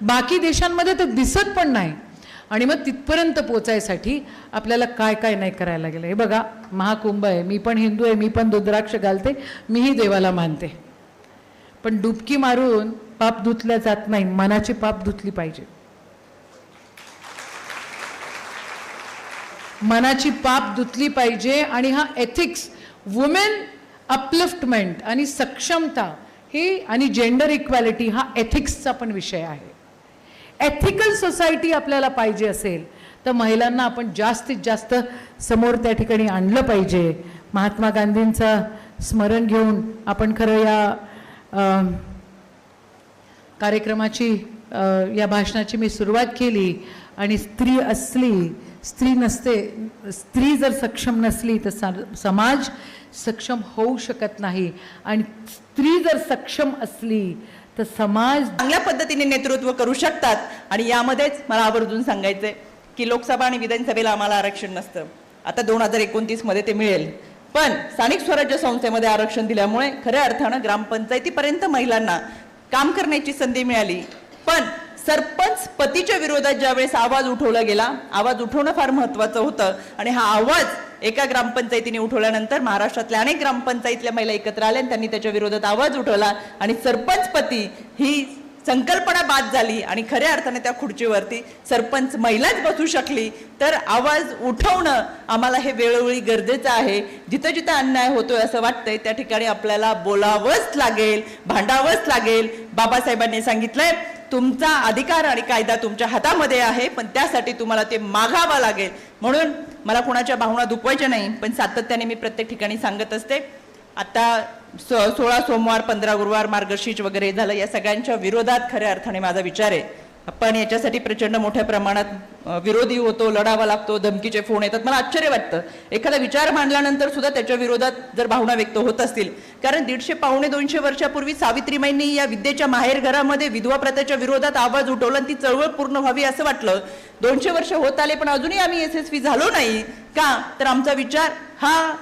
बाकी देशांमध्ये तर दिसत पण नाही. आणि मग तिथपर्यंत पोचायसाठी आपल्याला काय काय नाही करायला लागेल. हे बघा महाकुंभ आहे. मी पण हिंदू आहे मी पण रुद्राक्ष घालते मीही देवाला मानते. पण डुबकी मारून पाप धुतल्या जात नाही. मनाची पाप धुतली पाहिजे. मनाची पाप धुतली पाहिजे आणि हा एथिक्स वुमेन अपलिफ्टमेंट आणि सक्षमता ही आणि जेंडर इक्वॅलिटी हा एथिक्सचा पण विषय आहे. एथिकल सोसायटी आपल्याला पाहिजे असेल तर महिलांना आपण जास्तीत जास्त समोर त्या ठिकाणी आणलं पाहिजे. महात्मा गांधींचं स्मरण घेऊन आपण खरं या कार्यक्रमाची या भाषणाची मी सुरुवात केली. आणि स्त्री असली स्त्री नसते स्त्री जर सक्षम नसली तर सा- समाज सक्षम होऊ शकत नाही. आणि स्त्री जर सक्षम असली तर समाज चांगल्या पद्धतीने नेतृत्व करू शकतात. आणि यामध्येच मला आवर्जून सांगायचंय की लोकसभा आणि विधानसभेला आम्हाला आरक्षण नसतं. आता दोन हजार एकोणतीसमध्ये ते मिळेल. पण स्थानिक स्वराज्य संस्थेमध्ये आरक्षण दिल्यामुळे खऱ्या अर्थानं ग्रामपंचायतीपर्यंत महिलांना काम करण्याची संधी मिळाली. पण सरपंच पतीच्या विरोधात ज्यावेळेस आवाज उठवला गेला आवाज उठवणं फार महत्वाचं होतं. आणि हा आवाज एका ग्रामपंचायतीने उठवल्यानंतर महाराष्ट्रातल्या अनेक ग्रामपंचायतल्या महिला एकत्र आल्या आणि त्यांनी त्याच्या विरोधात आवाज उठवला आणि सरपंचपती ही संकल्पना बाद झाली आणि खऱ्या अर्थाने त्या खुर्चीवरती सरपंच महिलाच बसू शकली. तर आवाज उठवणं आम्हाला हे वेळोवेळी गरजेचं आहे. जिथं जिथं अन्याय होतोय असं वाटतंय त्या ठिकाणी आपल्याला बोलावंच लागेल भांडावंच लागेल. बाबासाहेबांनी सांगितलंय तुमचा अधिकार आणि कायदा तुमच्या हातामध्ये आहे पण त्यासाठी तुम्हाला ते मागावं लागेल. म्हणून मला कुणाच्या भावना दुखवायच्या नाही पण सातत्याने मी प्रत्येक ठिकाणी सांगत असते. आता स सोळा सोमवार पंधरा गुरुवार मार्गशीर्ष वगैरे झालं या सगळ्यांच्या विरोधात खऱ्या अर्थाने माझा विचार आहे. पण याच्यासाठी प्रचंड मोठ्या प्रमाणात विरोधी होतो लढावा लागतो धमकीचे फोन येतात. मला आश्चर्य वाटतं. एखादा विचार मांडल्यानंतर सुद्धा त्याच्या विरोधात जर भावना व्यक्त होत असतील. कारण दीडशे पावणे दोनशे वर्षापूर्वी सावित्रीमाईंनी या विद्येच्या माहेर घरामध्ये विधवा प्रथेच्या विरोधात आवाज उठवला आणि ती चळवळ पूर्ण व्हावी असं वाटलं. दोनशे वर्ष होत आले पण अजूनही आम्ही यशस्वी झालो नाही. का? तर आमचा विचार हा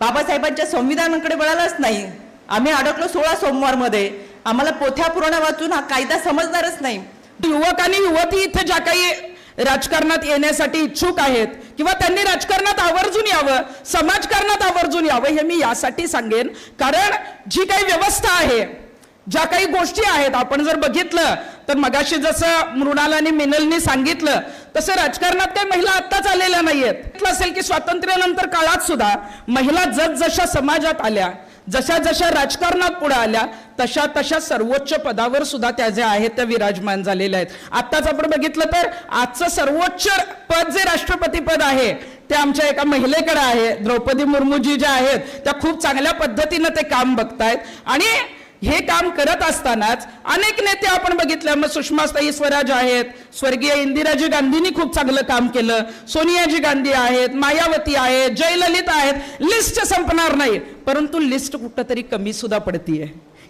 बाबासाहेबांच्या संविधानाकडे वळालाच नाही. आम्ही अडकलो सोळा सोमवारमध्ये. आम्हाला पोथ्या पुराण वाचून हा कायदा समजणारच नाही. युवक आणि युवती इथे ज्या काही राजकारणात येण्यासाठी इच्छुक आहेत किंवा त्यांनी राजकारणात आवर्जून यावं समाजकारणात आवर्जून यावं हे मी यासाठी सांगेन. कारण जी काही व्यवस्था आहे ज्या काही गोष्टी आहेत आपण जर बघितलं तर मगाशी जसं मृणाल आणि मिनलनी सांगितलं तसं राजकारणात काही महिला आत्ताच आलेल्या नाहीयेत. असेल की स्वातंत्र्यानंतर काळात सुद्धा महिला जसजशा समाजात आल्या जशा जशा राजकारणात पुढे आल्या तशा तशा सर्वोच्च पदावर सुद्धा त्या ज्या आहेत त्या विराजमान झालेल्या आहेत. आत्ताच आपण बघितलं तर आजचं सर्वोच्च पद जे राष्ट्रपती पद आहे ते आमच्या एका महिलेकडे आहे द्रौपदी मुर्मूजी ज्या आहेत त्या खूप चांगल्या पद्धतीनं ते काम बघतायत. आणि हे काम करत असतानाच अनेक नेते आपण बघितले. मग सुषमाताई स्वराज आहेत स्वर्गीय इंदिराजी गांधींनी खूप चांगलं काम केलं. सोनियाजी गांधी आहेत मायावती आहेत जयललिता आहेत. लिस्ट संपणार नाही. परंतु लिस्ट कुठंतरी कमी सुद्धा पडतीये.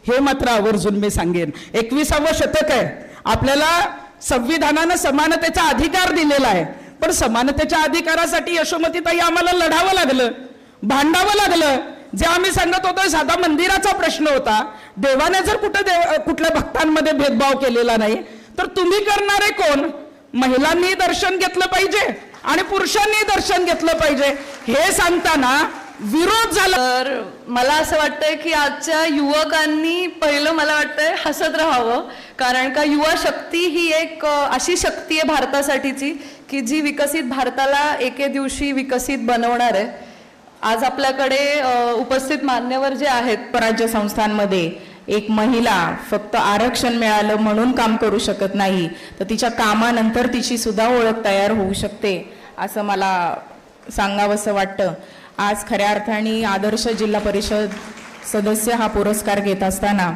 हे मात्र आवर्जून मी सांगेन. एकविसावं शतक आहे. आपल्याला संविधानानं समानतेचा अधिकार दिलेला आहे. पण समानतेच्या अधिकारासाठी यशोमतीताई आम्हाला लढावं लागलं. भांडावं लागलं. जे आम्ही सांगत होतो साधा मंदिराचा प्रश्न होता. देवाने जर कुठं देव कुठल्या भक्तांमध्ये भेदभाव केलेला नाही तर तुम्ही करणारे कोण? महिलांनी दर्शन घेतलं पाहिजे आणि पुरुषांनी दर्शन घेतलं पाहिजे. हे सांगताना विरोध झाला. तर मला असं वाटतंय की आजच्या युवकांनी पहिलं मला वाटतंय हसत राहावं. कारण का युवा शक्ती ही एक अशी शक्ती आहे भारतासाठीची की जी विकसित भारताला एके दिवशी विकसित बनवणार आहे. आज आपल्याकडे उपस्थित मान्यवर जे आहेत पराज्य संस्थांमध्ये एक महिला फक्त आरक्षण मिळालं म्हणून काम करू शकत नाही तर तिच्या कामानंतर तिची सुद्धा ओळख तयार होऊ शकते असं मला सांगावंसं वाटतं. आज खऱ्या अर्थाने आदर्श जिल्हा परिषद सदस्य हा पुरस्कार घेत असताना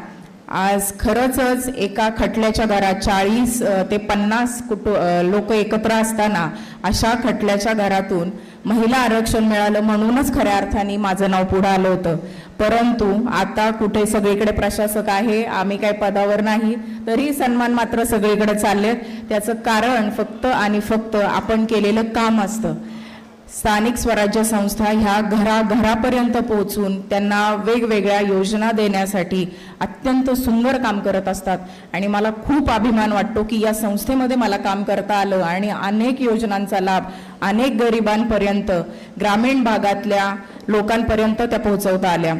आज खरंच एका खटल्याच्या घरात चाळीस ते पन्नास कुटु लोक एकत्र असताना अशा खटल्याच्या घरातून महिला आरक्षण मिळालं म्हणूनच खऱ्या अर्थाने माझं नाव पुढं आलं होतं. परंतु आता कुठे सगळीकडे प्रशासक आहे आम्ही काही पदावर नाही तरी सन्मान मात्र सगळीकडे चालले त्याचं कारण फक्त आणि फक्त आपण केलेलं काम असतं. स्थानिक स्वराज्य संस्था ह्या घराघरापर्यंत पोहोचून त्यांना वेगवेगळ्या योजना देण्यासाठी अत्यंत सुंदर काम करत असतात. आणि मला खूप अभिमान वाटतो की या संस्थेमध्ये मला काम करता आलं आणि अनेक योजनांचा लाभ अनेक गरिबांपर्यंत ग्रामीण भागातल्या लोकांपर्यंत त्या पोहोचवता आल्या.